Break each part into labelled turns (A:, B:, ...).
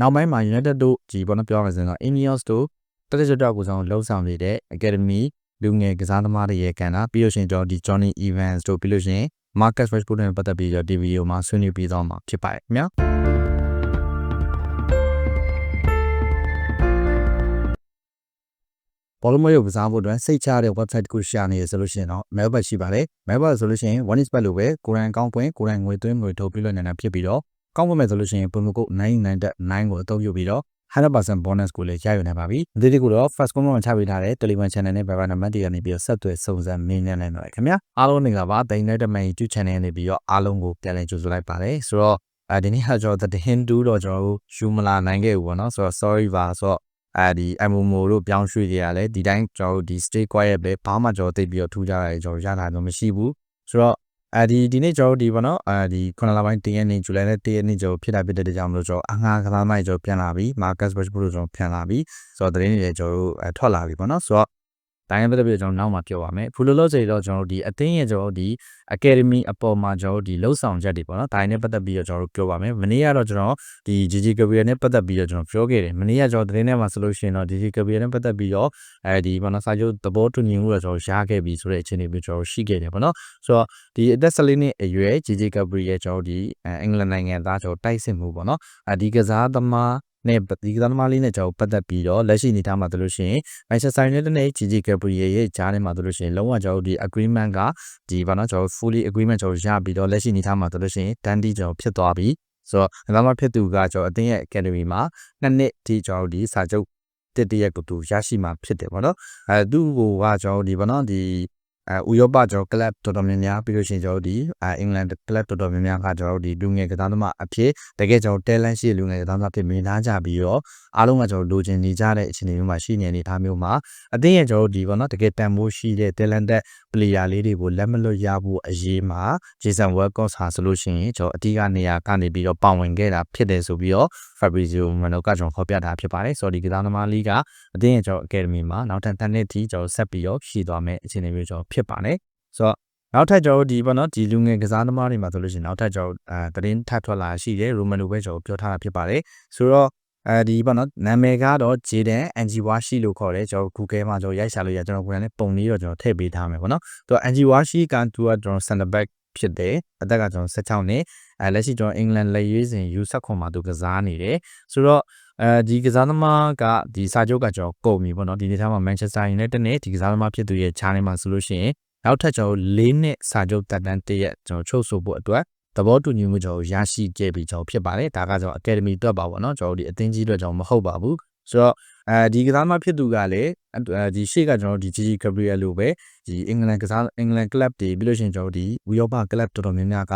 A: နောက်ပိုင်းမှာ United တို့ဒီပေါ့နော်ပြောရမယ်ဆိုရင်တော့ Ineos တို့တက်တက်ကြွကြွကိုဆောင်လှုပ်ဆောင်နေတဲ့ Academy လူငယ်ကစားသမားတွေရဲ့ကဏ္ဍပြီးလို့ရှိရင်ကျွန်တော်ဒီ Johnny Evans တို့ပြီးလို့ရှိရင် Marcus Rashford နဲ့ပတ်သက်ပြီးတော့ဒီဗီဒီယိုမှာဆွေးနွေးပြီးသွားမှာဖြစ်ပါတယ်ခင်ဗျာဘောလုံးမရုပ်ကစားဖို့အတွက်စိတ်ချတဲ့ website တစ်ခုရှာနေရဆိုလို့ရှိရင်တော့ Melbourne ရှိပါတယ် Melbourne ဆိုလို့ရှိရင် one is bet လို့ပဲကိုရန်ကောင်းပွင့်ကိုရန်ငွေသွင်းငွေထုတ်ပြီးလို့နေတာဖြစ်ပြီးတော့ ကောင်းပွင့်မဲ့ဆိုလို့ရှိရင် promo code 999ကိုအသုံးပြုပြီးတော့100% bonus ကိုလည်းရယူနိုင်ပါပြီ။ဒီတိကိုတော့ first comment မှာချပေးထားတဲ့ Telegram channel နဲ့ Viber နံပါတ်တွေကနေပြီးတော့ဆက်သွယ်စုံစမ်းမင်းမြန်နိုင်ပါခင်ဗျာ။အားလုံးနေကပါတိန်တဲ့တမန် YouTube channel နေပြီးတော့အားလုံးကိုပြန်လည်ကြိုဆိုလိုက်ပါတယ်။ဆိုတော့အဲဒီနေ့ဟာကျွန်တော် The Hindu တော့ကျွန်တော်တို့ယူမလာနိုင်ခဲ့ဘူးပေါ့နော်။ဆိုတော့ sorry ပါဆိုတော့အဲဒီ MMO တို့ပြောင်းရွှေ့ကြရလဲဒီတိုင်းကျွန်တော်တို့ဒီ stay quiet ပဲဘာမှကျွန်တော်သိပြီးတော့ထူးကြရတယ်ကျွန်တော်ရတာတော့မရှိဘူး။ဆိုတော့ အဲဒီဒီနေ့ကျွန်တော်တို့ဒီပေါ့နော်အဲဒီ9လပိုင်း10ရက်နေ့ဇူလိုင်လ10ရက်နေ့ကျွန်တော်ဖြစ်တာဖြစ်တဲ့ကြောင့်မလို့ကျွန်တော်အငှားကစားမိုက်ကျွန်တော်ပြန်လာပြီမာကတ်ဘတ်ဘလို့ကျွန်တော်ပြန်လာပြီဆိုတော့တရင်တွေကျွန်တော်တို့ထွက်လာပြီပေါ့နော်ဆိုတော့ တိုင်းပတ်သက်ပြီးကျွန်တော်နောက်မှပြောပါမယ်ဖူလိုလို့ဆိုတော့ကျွန်တော်တို့ဒီအသင်းရဲ့ကျွန်တော်တို့ဒီ academy အပေါ်မှာကျွန်တော်တို့ဒီလှုပ်ဆောင်ချက်တွေပေါ့နော်တိုင်းနဲ့ပတ်သက်ပြီးတော့ကျွန်တော်တို့ပြောပါမယ်မနေ့ကတော့ကျွန်တော်ဒီ GG Career နဲ့ပတ်သက်ပြီးတော့ကျွန်တော်ပြောခဲ့တယ်မနေ့ကကျွန်တော်သတင်းထဲမှာဆိုလို့ရှိရင်တော့ GG Career နဲ့ပတ်သက်ပြီးတော့အဲဒီပေါ့နော်စာချုပ်သဘောတူညီမှုတော့ကျွန်တော်ရခဲ့ပြီဆိုတဲ့အခြေအနေမျိုးကျွန်တော်ရှိခဲ့တယ်ပေါ့နော်ဆိုတော့ဒီအသက်14နှစ်အရွယ် GG Career ရဲ့ကျွန်တော်ဒီအင်္ဂလန်နိုင်ငံသားကျွန်တော်တိုက်စစ်မှုပေါ့နော်အဲဒီကစားသမား နဲ့ဒီကစားသမားလေးနဲ့ကျွန်တော်ပတ်သက်ပြီးတော့လက်ရှိအနေထားမှာဆိုလို့ရှိရင် Manchester United နဲ့ GG Gabriel ရဲ့ဂျားထဲမှာဆိုလို့ရှိရင်လုံးဝကျွန်တော်ဒီ agreement ကဒီဘာနော်ကျွန်တော် fully agreement ကျွန်တော်ရပြီးတော့လက်ရှိအနေထားမှာဆိုလို့ရှိရင် Dandy ကျွန်တော်ဖြစ်သွားပြီဆိုတော့ကစားသမားဖြစ်သူကကျွန်တော်အသင်းရဲ့ academy မှာနှစ်နှစ်ဒီကျွန်တော်ဒီစာချုပ်တစ်တရက်ကိုသူရရှိမှာဖြစ်တယ်ပေါ့နော်အဲသူ့ကိုကကျွန်တော်ဒီဘာနော်ဒီ အဲဥရောပကျွန်တော် club တော်တော်များများပြီးလို့ရှိရင်ကျွန်တော်ဒီအဲအင်္ဂလန် club တော်တော်များများကကျွန်တော်ဒီလူငယ်ကစားသမားအဖြစ်တကယ်ကျွန်တော် talent ရှိလူငယ်ကစားသမားဖြစ်မြင်ထားကြပြီးတော့အားလုံးကကျွန်တော်လိုချင်နေကြတဲ့အခြေအနေမျိုးမှာရှိနေနေတာမျိုးမှာအသင်းရဲ့ကျွန်တော်ဒီပေါ့နော်တကယ်တန်ဖိုးရှိတဲ့ talented player လေးတွေကိုလက်မလွတ်ရဖို့အရေးမှာ Jason Welcott ဟာဆိုလို့ရှိရင်ကျွန်တော်အတိကနေရာကနေပြီးတော့ပါဝင်ခဲ့တာဖြစ်တယ်ဆိုပြီးတော့ Fabrizio Romano ကကျွန်တော်ဖော်ပြတာဖြစ်ပါတယ်ဆိုတော့ဒီကစားသမားလေးကအသင်းရဲ့ကျွန်တော် academy မှာနောက်ထပ်တစ်နှစ်ထိကျွန်တော်ဆက်ပြီးတော့ရှိသွားမယ်အခြေအနေမျိုးကျွန်တော်ဖြစ်ပါတယ်ဆိုတော့နောက်ထပ်ကျွန်တော်ဒီပေါ့နော်ဒီလူငယ်ကစားသမားတွေမှာဆိုလို့ရှိရင်နောက်ထပ်ကျွန်တော်အဲသတင်းထပ်ထွက်လာရှိတယ် Romano ပဲကျွန်တော်ပြောထားတာဖြစ်ပါတယ်ဆိုတော့အဲဒီပေါ့နော်နာမည်ကတော့ Jaden Anjiwashi လို့ခေါ်တယ်ကျွန်တော် Google မှာကျွန်တော်ရိုက်ရှာလို့ရကျွန်တော်ကိုယ်နဲ့ပုံလေးတော့ကျွန်တော်ထည့်ပေးထားမယ်ပေါ့နော်သူက Anjiwashi ကသူကကျွန်တော် center back ဖြစ်တယ်အသက်ကကျွန်တော်16နှစ်အဲလက်ရှိကျွန်တော်အင်္ဂလန်လက်ရွေးစဉ် U16 မှာသူကစားနေတယ်ဆိုတော့အဲဒီကစားသမားကဒီစာချုပ်ကကျွန်တော်ကုန်ပြီပေါ့နော်ဒီနေ့ထားမှာ Manchester United နဲ့ဒီကစားသမားဖြစ်သူရဲ့ခြားနေမှာဆိုလို့ရှိရင်နောက်ထပ်ကျွန်တော်၄နှစ်စာချုပ်တက်တန်းတရက်ကျွန်တော်ချုပ်ဆိုဖို့အတွက်သဘောတူညီမှုကျွန်တော်ရရှိခဲ့ပြီးကျွန်တော်ဖြစ်ပါတယ်ဒါကကျွန်တော် academy အတွက်ပါပေါ့နော်ကျွန်တော်ဒီအသင်းကြီးအတွက်ကျွန်တော်မဟုတ်ပါဘူး ဆိုတော့အဲဒီကစားမဖြစ်သူကလည်းဒီရှေ့ကကျွန်တော်ဒီ GG Gabriel လို့ပဲဒီအင်္ဂလန်ကစားအင်္ဂလန် club တွေပြီးလို့ရှိရင်ကျွန်တော်ဒီဝီယောပါ club တော်တော်များများက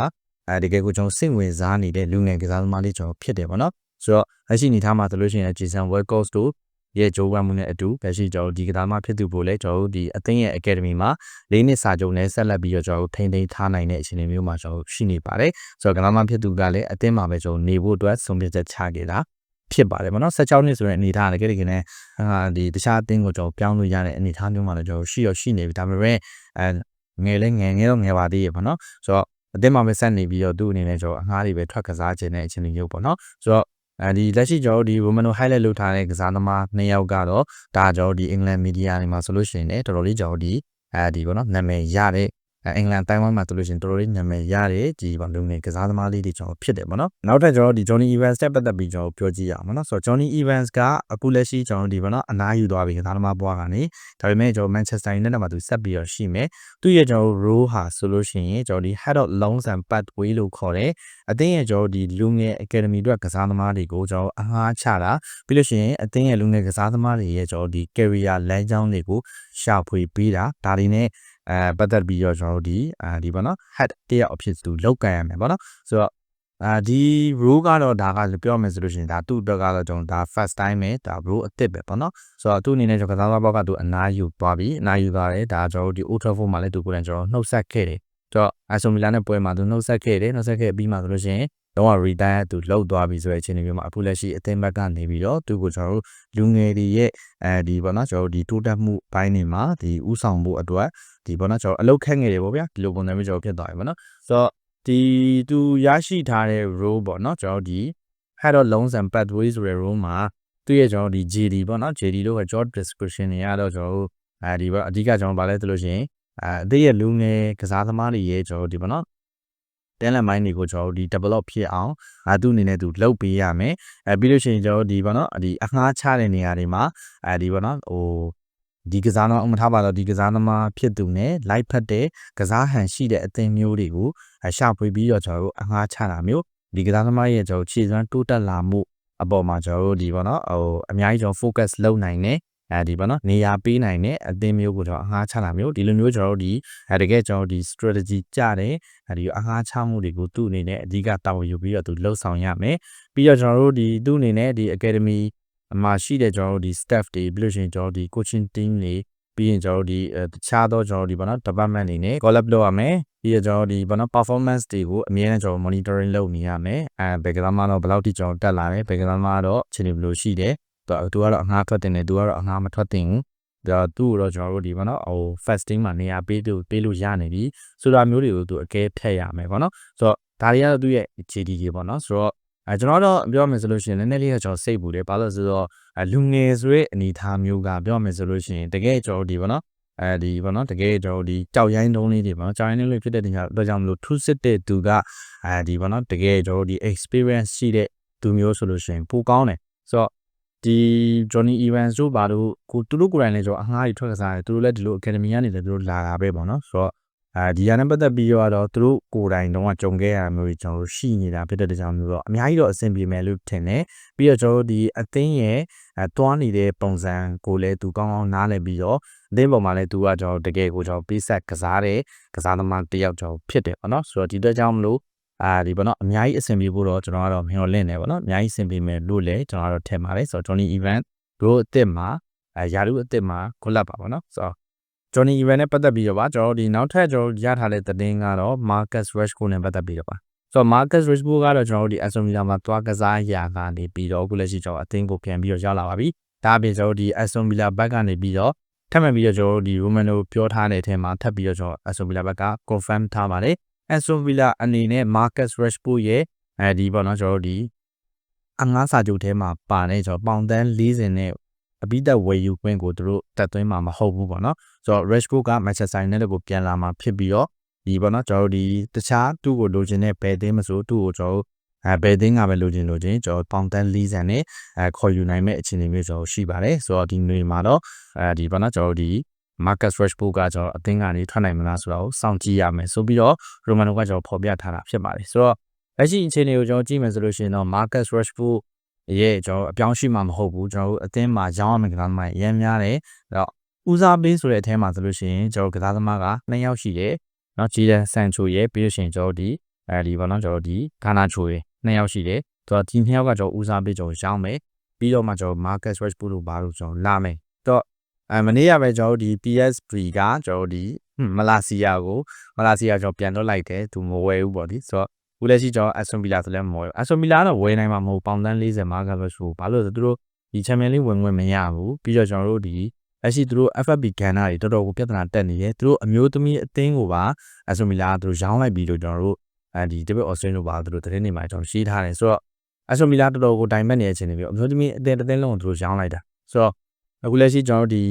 A: အဲဒီကဲကိုကျွန်တော်စိတ်ဝင်စားနေတဲ့လူငယ်ကစားသမားလေးကျွန်တော်ဖြစ်တယ်ပေါ့နော်ဆိုတော့လက်ရှိအနေထားမှာဆိုလို့ရှိရင် Jason Welcott တို့ရဲ့ဂျိုးဝမ်မှုနဲ့အတူလက်ရှိကျွန်တော်ဒီကစားမဖြစ်သူပို့လဲကျွန်တော်ဒီအသင်းရဲ့ academy မှာ၄နှစ်စာချုပ်နဲ့ဆက်လက်ပြီးတော့ကျွန်တော်ထိန်းသိမ်းထားနိုင်တဲ့အခြေအနေမျိုးမှာကျွန်တော်ရှိနေပါတယ်ဆိုတော့ကစားမဖြစ်သူကလည်းအသင်းမှာပဲကျွန်တော်နေဖို့အတွက်ဆုံးဖြတ်ချက်ချခဲ့တာ ဖြစ်ပါတယ်ဗောနော်16နှစ်ဆိုတဲ့အနေအထားတကယ်တကယ်နဲ့အာဒီတခြားအသင်းကိုကျွန်တော်ပြောင်းလို့ရတဲ့အနေအထားမျိုးမှာလည်းကျွန်တော်ရှိရရှိနေပြီဒါပေမဲ့အဲငယ်လဲငယ်ငယ်တော့ငယ်ပါသေးရေဗောနော်ဆိုတော့အသင်းမှာပဲဆက်နေပြီးတော့သူ့အနေနဲ့ကျွန်တော်အငှားတွေပဲထွက်ကစားခြင်းတဲ့အခြေအနေမျိုးပေါ့နော်ဆိုတော့အဲဒီလက်ရှိကျွန်တော်ဒီ Romano highlight လုပ်ထားတဲ့ကစားသမားနှစ်ယောက်ကတော့ဒါကျွန်တော်ဒီ England media တွေမှာဆိုလို့ရှိရင်လည်းတော်တော်လေးကျွန်တော်ဒီအဲဒီပေါ့နော်နာမည်ရတဲ့ အင်္ဂလန်တိုင်ဝမ်မှာဆိုလို့ရှိရင်တော်တော်လေးနာမည်ရတဲ့ဒီပေါ့လူငယ်ကစားသမားလေးတွေကျွန်တော်ဖြစ်တယ်ပေါ့နော်နောက်ထပ်ကျွန်တော်ဒီ Johnny Evans တက်ပတ်သက်ပြီးကျွန်တော်ပြောကြည့်ရအောင်နော်ဆိုတော့ Johnny Evans ကအခုလက်ရှိကျွန်တော်ဒီပေါ့နော်အနားယူသွားပြီကစားသမားဘွားကနေဒါပေမဲ့ကျွန်တော် Manchester United မှာသူဆက်ပြီးတော့ရှိမယ်သူ့ရဲ့ကျွန်တော် role ဟာဆိုလို့ရှိရင်ကျွန်တော်ဒီ head of loans and pathway လို့ခေါ်တယ်အသင်းရဲ့ကျွန်တော်ဒီလူငယ် academy အတွက်ကစားသမားတွေကိုကျွန်တော်အငှားချတာပြီးလို့ရှိရင်အသင်းရဲ့လူငယ်ကစားသမားတွေရဲ့ကျွန်တော်ဒီ career လမ်းကြောင်းတွေကိုရှာဖွေပေးတာဒါတွေနဲ့အဲပတ်သက်ပြီးတော့ကျွန်တော်တို့ဒီအဲဒီပေါ့နော် head တယောက်အဖြစ်သူလောက်ကန်ရမယ်ပေါ့နော်ဆိုတော့အာဒီ rule ကတော့ဒါကပြောမယ်ဆိုလို့ရှိရင်ဒါသူ့အတွက်ကတော့ကျွန်တော်ဒါ first time ပဲဒါ rule အစ်စ်ပဲပေါ့နော်ဆိုတော့သူ့အနေနဲ့ကျွန်တော်ကစားသမားဘောက်ကသူအနားယူသွားပြီအနားယူသွားတယ်ဒါကျွန်တော်တို့ဒီ Old Trafford မှာလည်းသူကိုယ်တိုင်ကျွန်တော်နှုတ်ဆက်ခဲ့တယ်ဆိုတော့ Aston Villa နဲ့ပွဲမှာသူနှုတ်ဆက်ခဲ့တယ်နှုတ်ဆက်ခဲ့ပြီးမှဆိုလို့ရှိရင် တော့ retire သူလောက်သွားပြီဆိုတဲ့အခြေအနေမျိုးမှာအခုလက်ရှိအသင်းဘက်ကနေပြီးတော့သူကိုကျွန်တော်တို့လူငယ်တွေရဲ့အဲဒီပေါ့နော်ကျွန်တော်တို့ဒီတိုးတက်မှုဘိုင်းတွေမှာဒီဥဆောင်မှုအတွက်ဒီပေါ့နော်ကျွန်တော်အလုပ်ခက်ငယ်တွေပေါ့ဗျာဒီလိုပုံစံမျိုးကျွန်တော်ဖြစ်သွားပြီပေါ့နော်ဆိုတော့ဒီသူရရှိထားတဲ့ role ပေါ့နော်ကျွန်တော်ဒီ head of loans and pathways ဆိုတဲ့ role မှာသူ့ရဲ့ကျွန်တော်ဒီ JD ပေါ့နော် JD တို့က job description တွေကတော့ကျွန်တော်တို့အဲဒီပေါ့အဓိကကျွန်တော်ဗာလဲဆိုလို့ရှိရင်အဲအသေးရဲ့လူငယ်ကစားသမားတွေရဲ့ကျွန်တော်ဒီပေါ့နော် talent mind တွေကိုကျွန်တော်ဒီ develop ဖြစ်အောင်အဲသူအနေနဲ့သူလုပ်ပေးရမယ်အဲပြီးလို့ရှိရင်ကျွန်တော်ဒီပေါ့နော်ဒီအငှားချတဲ့နေရာတွေမှာအဲဒီပေါ့နော်ဟိုဒီကစားသမားအမှတ်ထားပါတော့ဒီကစားသမားဖြစ်သူနဲ့ live ဖတ်တဲ့ကစားဟန်ရှိတဲ့အသင်းမျိုးတွေကိုရှာဖွေပြီးတော့ကျွန်တော်တို့အငှားချတာမျိုးဒီကစားသမားရဲ့ကျွန်တော်ခြေစွမ်းတိုးတက်လာမှုအပေါ်မှာကျွန်တော်တို့ဒီပေါ့နော်ဟိုအများကြီးကျွန်တော် focus လုပ်နိုင်တယ် အဲဒီပေါ့နော်နေရာပေးနိုင်တဲ့အသင်းမျိုးကိုကျွန်တော်အငှားချတာမျိုးဒီလိုမျိုးကျွန်တော်တို့ဒီအဲတကယ်ကျွန်တော်ဒီ strategy ကြတယ်အဲဒီအငှားချမှုတွေကိုသူ့အနေနဲ့အဓိကတာဝန်ယူပြီးတော့သူလှုပ်ဆောင်ရမယ်ပြီးတော့ကျွန်တော်တို့ဒီသူ့အနေနဲ့ဒီ academy အမှာရှိတဲ့ကျွန်တော်တို့ဒီ staff တွေပြီးလို့ရှိရင်ကျွန်တော်တို့ဒီ coaching team တွေပြီးရင်ကျွန်တော်တို့ဒီတခြားသောကျွန်တော်တို့ဒီဘာနော် department တွေနဲ့ collab လုပ်ရမယ်ပြီးတော့ကျွန်တော်တို့ဒီဘာနော် performance တွေကိုအမြဲတမ်းကျွန်တော် monitoring လုပ်နေရမယ်အဲဘယ်ကစားမတော့ဘယ်လောက်ထိကျွန်တော်တက်လာတယ်ဘယ်ကစားမတော့အခြေအနေဘယ်လိုရှိတယ် သူကတော့အငှားထွက်တင်တယ်သူကတော့အငှားမထွက်တင်ဘူးဒါသူ့ကိုတော့ကျွန်တော်တို့ဒီဘာနော်ဟို fasting မှာနေရာပေးလို့ပေးလို့ရနေပြီဆိုတာမျိုးတွေကိုသူအကဲဖြတ်ရမယ်ပေါ့နော်ဆိုတော့ဒါတွေကတော့သူ့ရဲ့ GD တွေပေါ့နော်ဆိုတော့အဲကျွန်တော်တော့ပြောမယ်ဆိုလို့ရှိရင်နည်းနည်းလေးကကျွန်တော်စိတ်ပူတယ်ဘာလို့လဲဆိုတော့လူငယ်ဆိုတဲ့အနေအထားမျိုးကပြောမယ်ဆိုလို့ရှိရင်တကယ်ကျွန်တော်ဒီပေါ့နော်အဲဒီပေါ့နော်တကယ်ကျွန်တော်ဒီကြောက်ရိုင်းတုံးလေးတွေပေါ့နော်ကြောက်ရိုင်းတုံးလေးဖြစ်တဲ့တင်ကြတော့ကြောင့်မလို့ထူးစစ်တဲ့သူကအဲဒီပေါ့နော်တကယ်ကျွန်တော်ဒီ experience ရှိတဲ့သူမျိုးဆိုလို့ရှိရင်ပိုကောင်းတယ်ဆိုတော့ ဒီ Johnny Evans တို့ဘာလို့ကိုသူတို့ကိုယ်တိုင်လည်းကျွန်တော်အငှားကြီးထွက်ကစားတယ်သူတို့လည်းဒီလို academy ကနေလည်းသူတို့လာတာပဲပေါ့နော်ဆိုတော့အဲဒီဟာနဲ့ပတ်သက်ပြီးတော့သူတို့ကိုယ်တိုင်တော့ကြုံခဲ့ရမျိုးတွေကျွန်တော်တို့ရှိနေတာဖြစ်တဲ့ကြောင့်မျိုးတော့အများကြီးတော့အဆင်ပြေမယ်လို့ထင်တယ်ပြီးတော့ကျွန်တော်တို့ဒီအသင်းရဲ့အဲတွားနေတဲ့ပုံစံကိုလည်းသူကောင်းကောင်းနားလည်ပြီးတော့အသင်းပေါ်မှာလည်းသူကကျွန်တော်တကယ်ကိုကျွန်တော်ပေးဆက်ကစားတဲ့ကစားသမားတစ်ယောက်ကျွန်တော်ဖြစ်တယ်ပေါ့နော်ဆိုတော့ဒီအတွက်ကြောင့်မလို့ အာဒီပေါ့နော်အများကြီးအဆင်ပြေဖို့တော့ကျွန်တော်ကတော့မျှော်လင့်နေပေါ့နော်အများကြီးအဆင်ပြေမယ်လို့လည်းကျွန်တော်ကတော့ထင်ပါတယ်ဆိုတော့ Johnny Event တို့အစ်စ်မှာအဲယာရုအစ်စ်မှာကိုလက်ပါပေါ့နော်ဆိုတော့ Johnny Event နဲ့ပတ်သက်ပြီးတော့ပါကျွန်တော်ဒီနောက်ထပ်ကျွန်တော်ရထားတဲ့သတင်းကတော့ Marcus Rashford နဲ့ပတ်သက်ပြီးတော့ပါဆိုတော့ Marcus Rashford ကတော့ကျွန်တော်တို့ဒီ Aston Villa မှာသွားကစားရာကနေပြီးတော့အခုလက်ရှိကျွန်တော်အသင်းကိုပြန်ပြီးတော့ရောက်လာပါပြီဒါအပြင်ကျွန်တော်ဒီ Aston Villa ဘက်ကနေပြီးတော့ထပ်မံပြီးတော့ကျွန်တော်ဒီ Romano ပြောထားတဲ့အထက်မှာထပ်ပြီးတော့ကျွန်တော် Aston Villa ဘက်က confirm ထားပါတယ် Aston Villa အနေနဲ့ Marcus Rashford ရဲ့အဲဒီပေါ့နော်ကျွန်တော်တို့ဒီအငှားစာချုပ်ထဲမှာပါနေကျွန်တော်ပေါင်တန်း40နဲ့အပိသက်ဝယ်ယူခွင့်ကိုသူတို့တက်သွင်းမှာမဟုတ်ဘူးပေါ့နော်ဆိုတော့ Rashford က Manchester United ကိုပြန်လာမှာဖြစ်ပြီးတော့ဒီပေါ့နော်ကျွန်တော်တို့ဒီတခြားသူ့ကိုလိုချင်တဲ့ဘယ်သင်းမဆိုသူ့ကိုကျွန်တော်အဲဘယ်သင်းကပဲလိုချင်လိုချင်ကျွန်တော်ပေါင်တန်း40နဲ့အဲခေါ်ယူနိုင်မဲ့အခြေအနေမျိုးကျွန်တော်ရှိပါတယ်ဆိုတော့ဒီနေ့မှာတော့အဲဒီပေါ့နော်ကျွန်တော်တို့ဒီ Marcus Rashford ကကျွန်တော်အသင်းကနေထွက်နိုင်မလားဆိုတာကိုစောင့်ကြည့်ရမယ်ဆိုပြီးတော့ Romano ကကျွန်တော်ဖော်ပြထားတာဖြစ်ပါတယ်ဆိုတော့လက်ရှိအခြေအနေကိုကျွန်တော်ကြည့်မယ်ဆိုလို့ရှိရင်တော့ Marcus Rashford ရဲ့ကျွန်တော်အပြောင်းရှိမှမဟုတ်ဘူးကျွန်တော်တို့အသင်းမှာရောင်းရမယ့်ကစားသမားရမ်းများတယ်အဲ့တော့ဦးစားပေးဆိုတဲ့အထဲမှာဆိုလို့ရှိရင်ကျွန်တော်ကစားသမားက2ယောက်ရှိတယ်နော်ဂျီဒန်ဆန်ချိုရဲ့ပြီးလို့ရှိရင်ကျွန်တော်ဒီအဲဒီပေါ့နော်ကျွန်တော်ဒီဂါနာချိုရဲ့2ယောက်ရှိတယ်သူကဒီ2ယောက်ကကျွန်တော်ဦးစားပေးကျွန်တော်ရောင်းမယ်ပြီးတော့မှကျွန်တော် Marcus Rashford တို့ဘာလို့ကျွန်တော်လာမယ်တော့ အဲမနေ့ကပဲကျွန်တော်တို့ဒီ PSV ကကျွန်တော်ဒီမလာစီယာကိုမလာစီယာကျွန်တော်ပြန်တော့လိုက်တယ်သူမဝယ်ဘူးပေါ့ဒီဆိုတော့ဦးလက်ရှိကျွန်တော် Aston Villa ဆိုလည်းမဝယ်ဘူး Aston Villa ကတော့ဝယ်နိုင်မှာမဟုတ်ပေါင်တန်း40မှာကပဲဆိုဘာလို့လဲဆိုသူတို့ဒီ Champions League ဝင်ဝင်မရဘူးပြီးတော့ကျွန်တော်တို့ဒီလက်ရှိသူတို့ FFP ကဏ္ဍတွေတော်တော်ကိုပြဿနာတက်နေတယ်သူတို့အမျိုးသမီးအသင်းကိုပါ Aston Villa ကသူတို့ရောင်းလိုက်ပြီးတော့ကျွန်တော်တို့အဲဒီ David Austin တို့ပါသူတို့တရင်နေမှာကျွန်တော်ရှင်းထားတယ်ဆိုတော့ Aston Villa တော်တော်ကိုတိုင်ပတ်နေတဲ့အချိန်တွေပြီးအမျိုးသမီးအသင်းတစ်သင်းလုံးကိုသူတို့ရောင်းလိုက်တာဆိုတော့ အခုလက်ရှိကျွန်တော်တို့ဒီ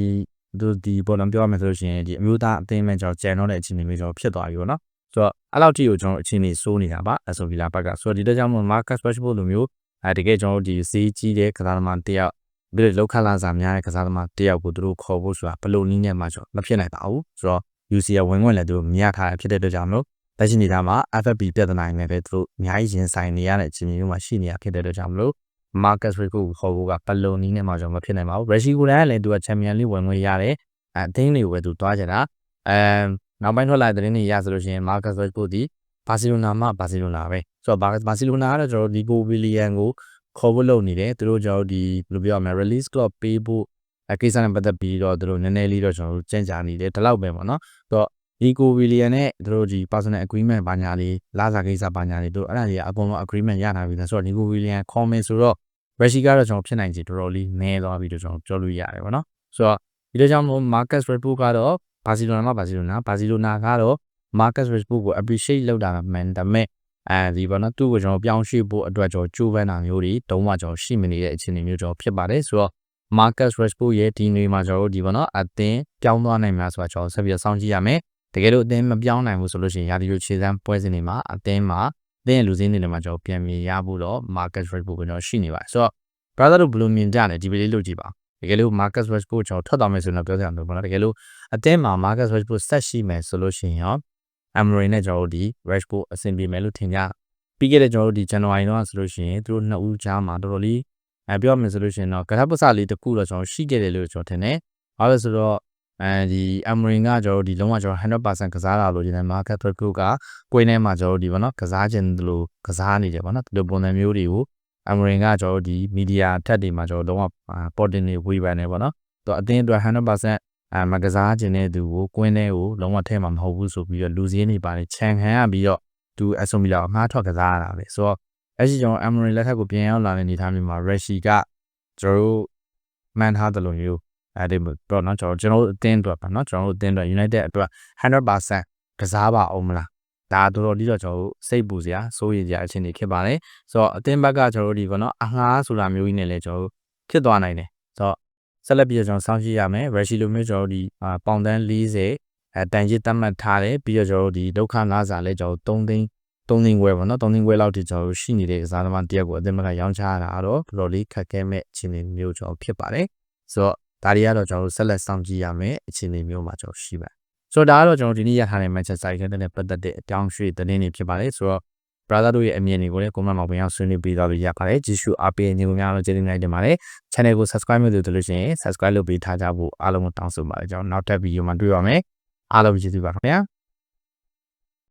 A: သူဒီပေါ်လံပြောရမယ်ဆိုလို့ရှိရင်ဒီအမျိုးသားအသင်းမဲ့ကျွန်တော်ကြံတော့တဲ့အချိန်တွေမျိုးကျွန်တော်ဖြစ်သွားပြီပေါ့နော်ဆိုတော့အဲ့လောက်ထိကိုကျွန်တော်အချိန်ကြီးစိုးနေတာပါအဆိုဗီလာဘက်ကဆိုတော့ဒီတက်ကြောင့်မို့ Marcus Rashford လိုမျိုးအဲတကယ်ကျွန်တော်တို့ဒီစီးကြီးတဲ့ကစားသမားတယောက်ပြီးတော့လောက်ခလာစာများတဲ့ကစားသမားတယောက်ကိုသူတို့ခေါ်ဖို့ဆိုတာဘယ်လိုနည်းနဲ့မှကျွန်တော်မဖြစ်နိုင်ပါဘူးဆိုတော့ UCL ဝင်ဝင်လည်းသူတို့မရထားဖြစ်တဲ့အတွက်ကြောင့်မလို့လက်ရှိနေတာမှာ FFP ပြဿနာတွေနဲ့ပဲသူတို့အများကြီးရင်ဆိုင်နေရတဲ့အခြေအနေမျိုးမှာရှိနေရဖြစ်တဲ့အတွက်ကြောင့်မလို့ Marcus Rashford ကိုခေါ်ဖို့ကဘယ်လိုနည်းနဲ့မှကျွန်တော်မဖြစ်နိုင်ပါဘူး Rashford ကိုလည်းသူက Champion League ဝင်ဝင်ရတယ်အဲအသင်းတွေကိုပဲသူတွားကြတာအဲနောက်ပိုင်းထွက်လာတဲ့သတင်းတွေရဆိုလို့ရှိရင်မာကတ်ဆွဲကိုဒီဘာစီလိုနာမှဘာစီလိုနာပဲဆိုတော့ဘာစီလိုနာကတော့ကျွန်တော်ဒီကိုဝီလီယန်ကိုခေါ်ဖို့လုပ်နေတယ်သူတို့ကျွန်တော်ဒီဘယ်လိုပြောရမလဲ release clause ပေးဖို့အကိစ္စနဲ့ပတ်သက်ပြီးတော့သူတို့နည်းနည်းလေးတော့ကျွန်တော်တို့ကြင်ကြာနေတယ်ဒီလောက်ပဲပေါ့နော်ဆိုတော့ ဒီကိုဝီလီယန်နဲ့သူတို့ဒီ personal agreement ဘာညာလေးလာစာကိစ္စဘာညာလေးတို့အဲ့ဒါကြီးအကုန်လုံး agreement ရထားပြီဆိုတော့ဒီကိုဝီလီယန် comment ဆိုတော့ Rashi ကတော့ကျွန်တော်ဖြစ်နိုင်ချေတော်တော်လေးနည်းသွားပြီလို့ကျွန်တော်ပြောလို့ရတယ်ပေါ့နော်ဆိုတော့ဒီလိုကြောင့်မို့ Marcus Rashford ကတော့ဘာစီလိုနာမှာဘာစီလိုနာဘာစီလိုနာကတော့ Marcus Rashford ကို appreciate လုပ်တာမှန်ဒါပေမဲ့အဲဒီဘောနော်သူ့ကိုကျွန်တော်ပြောင်းရွှေ့ဖို့အတွက်ကျွန်တော်ကြိုးပမ်းတာမျိုးတွေတုံးမှကျွန်တော်ရှိမနေတဲ့အခြေအနေမျိုးကျွန်တော်ဖြစ်ပါတယ်ဆိုတော့ Marcus Rashford ရဲ့ဒီနေ့မှာကျွန်တော်တို့ဒီဘောနော်အသင်းပြောင်းသွားနိုင်မှာဆိုတာကျွန်တော်ဆက်ပြီးစောင့်ကြည့်ရမယ် တကယ်လို့အသင်းမပြောင်းနိုင်ဘူးဆိုလို့ရှိရင်ရာသီလိုခြေစမ်းပွဲစဉ်တွေမှာအသင်းမှာအသင်းရဲ့လူစင်းတွေမှာကျွန်တော်ပြန်မြင်ရဖို့တော့ Marcus Rashford ကိုကျွန်တော်ရှိနေပါတယ်ဆိုတော့ brother တို့ဘယ်လိုမြင်ကြလဲဒီပေးလေးလုပ်ကြည့်ပါတကယ်လို့ Marcus Rashford ကိုကျွန်တော်ထွက်သွားမယ်ဆိုတော့ပြောစရာမလိုဘူးနော်တကယ်လို့အသင်းမှာ Marcus Rashford ဆက်ရှိမယ်ဆိုလို့ရှိရင်ရော Emery နဲ့ကျွန်တော်တို့ဒီ Rashford အဆင်ပြေမယ်လို့ထင်ကြပြီးခဲ့တဲ့ကျွန်တော်တို့ဒီ January တော့ဆိုလို့ရှိရင်သူတို့နှစ်ဦးကြားမှာတော်တော်လေးအဲပြောမယ်ဆိုလို့ရှိရင်တော့ကထပစလေးတစ်ခုတော့ကျွန်တော်ရှိခဲ့တယ်လို့ကျွန်တော်ထင်တယ်။ဘာလို့လဲဆိုတော့ အဲဒီ Emery ကကျွန်တော်တို့ဒီလုံးဝကျွန်တော်100%ကစားတာလို့ဒီနေ့ Marcus Rashford ကကိုယ်ထဲမှာကျွန်တော်တို့ဒီဘောနော်ကစားခြင်းလို့ကစားနေတယ်ဘောနော်ဒီလိုပုံစံမျိုးတွေကို Emery ကကျွန်တော်တို့ဒီ media ထက်တွေမှာကျွန်တော်လုံးဝ porting တွေဝေဖန်နေဘောနော်။သူအတင်းအတွက်100%အဲမကစားခြင်းတဲ့သူကိုကွင်းထဲကိုလုံးဝထဲမှာမဟုတ်ဘူးဆိုပြီးတော့လူစည်းနေပါတယ်ခြံခံရပြီးတော့သူအဆုံမီလာအငှားထွက်ကစားရတာပဲဆိုတော့အဲ့ဒီကျွန်တော် Emery လက်ထက်ကိုပြန်ရောက်လာတဲ့အနေအထားမျိုးမှာ Rashi ကကျွန်တော်တို့မှန်ထားတယ်လို့မျိုး အဲ့ဒီပေါ့နော်ကျွန်တော်ကျွန်တော်တို့အတင်းအတွက်ပါနော်ကျွန်တော်တို့အတင်းအတွက် United အတွက်100%ကစားပါအောင်မလားဒါတော်တော်လေးတော့ကျွန်တော်တို့စိတ်ပူစရာစိုးရိမ်စရာအခြေအနေဖြစ်ပါတယ်ဆိုတော့အတင်းဘက်ကကျွန်တော်တို့ဒီပေါ့နော်အငှားဆိုတာမျိုးကြီးနဲ့လည်းကျွန်တော်တို့ဖြစ်သွားနိုင်တယ်ဆိုတော့ဆက်လက်ပြီးတော့ကျွန်တော်စောင့်ကြည့်ရမယ် Rashi လိုမျိုးကျွန်တော်တို့ဒီပေါင်တန်း40အဲတန်ကြီးတတ်မှတ်ထားတယ်ပြီးတော့ကျွန်တော်တို့ဒီဒုက္ခလာစာလဲကျွန်တော်3သိန်း3သိန်းခွဲပေါ့နော်3သိန်းခွဲလောက်ထိကျွန်တော်တို့ရှိနေတဲ့ကစားသမားတယောက်ကိုအသင်းဘက်ကရောင်းချရတာတော့တော်တော်လေးခက်ခဲမဲ့အခြေအနေမျိုးကျွန်တော်ဖြစ်ပါတယ်ဆိုတော့ ဒါတွေကတော့ကျွန်တော်တို့ဆက်လက်စောင့်ကြည့်ရမယ်အခြေအနေမျိုးမှာကျွန်တော်ရှိပါတယ်ဆိုတော့ဒါကတော့ကျွန်တော်ဒီနေ့ရထားတဲ့ Manchester United နဲ့ပတ်သက်တဲ့အကြောင်းရွှေ့သတင်းတွေဖြစ်ပါတယ်ဆိုတော့ brother တို့ရဲ့အမြင်တွေကိုလည်း comment မှာဝင်ရောက်ဆွေးနွေးပေးသွားလို့ရပါတယ်ကြည့်ရှုအားပေးနေကြများလို့ကျေးဇူးများတင်ပါတယ် channel ကို subscribe လုပ်လို့လို့ရှိရင် subscribe လုပ်ပေးထားကြဖို့အားလုံးကိုတောင်းဆိုပါတယ်ကျွန်တော်နောက်ထပ် video မှာတွေ့ရမယ်အားလုံးကျေးဇူးပါခင်ဗျာ